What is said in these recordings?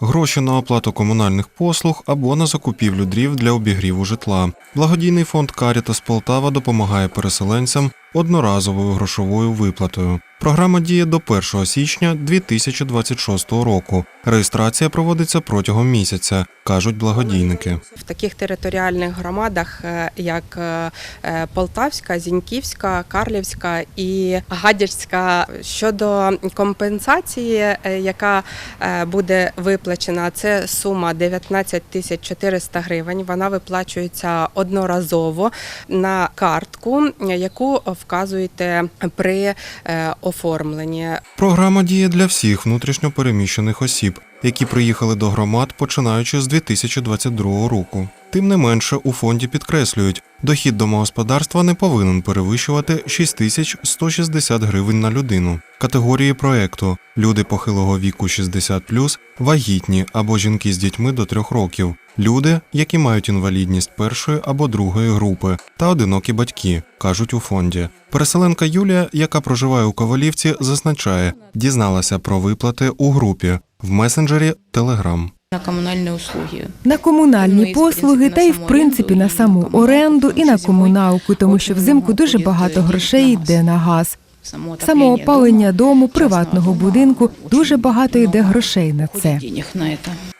гроші на оплату комунальних послуг або на закупівлю дрів для обігріву житла. Благодійний фонд Карітас Полтава допомагає переселенцям одноразовою грошовою виплатою. Програма діє до 1 січня 2026 року. Реєстрація проводиться протягом місяця, кажуть благодійники. В таких територіальних громадах, е, як е, е, Полтавська, Зіньківська, Карлівська і Гадяцька, щодо компенсації, яка буде виплачена, це сума 19 тисяч 400 гривень. Вона виплачується одноразово на картку, яку вказуєте при е, оформленні. Програма діє для всіх внутрішньо переміщених осіб, які приїхали до громад починаючи з 2022 року. Тим не менше, у фонді підкреслюють, дохід домогосподарства не повинен перевищувати 6160 гривень на людину. Категорії проекту люди похилого віку 60+, вагітні або жінки з дітьми до 3 років, люди, які мають інвалідність першої або другої групи, та одинокі батьки, кажуть у фонді. Переселенка Юлія, яка проживає у Ковалівці, зазначає, дізналася про виплати у групі в месенджері Telegram. на комунальні услуги. На комунальні Ну, послуги та й в принципі на саму оренду і на комуналку. комуналку, тому що взимку дуже багато грошей йде на газ. Самоотоплення Самоопалення дома, дому, приватного дома, будинку дуже багато йде грошей на це.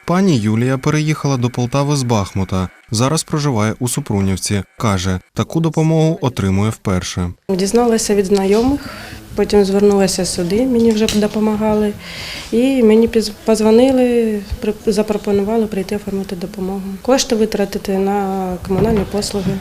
Пані Юлія переїхала до Полтави з Бахмута. Зараз проживає у Супрунівці. каже, таку допомогу отримує вперше. Дізналася від знайомих, потім звернулася сюди, мені вже допомагали. І мені позвонили, при- запропонували прийти оформити допомогу. Кошти витратити на комунальні послуги.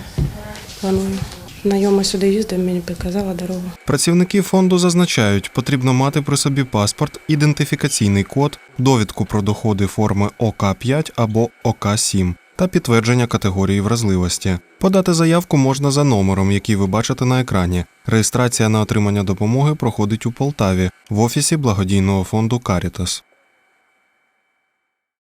Планую. Знайома сюди їздив, мені підказала дорогу. Працівники фонду зазначають, потрібно мати при собі паспорт, ідентифікаційний код, довідку про доходи форми ОК5 або ОК7 та підтвердження категорії вразливості. Подати заявку можна за номером, який ви бачите на екрані. Реєстрація на отримання допомоги проходить у Полтаві в офісі благодійного фонду Карітас.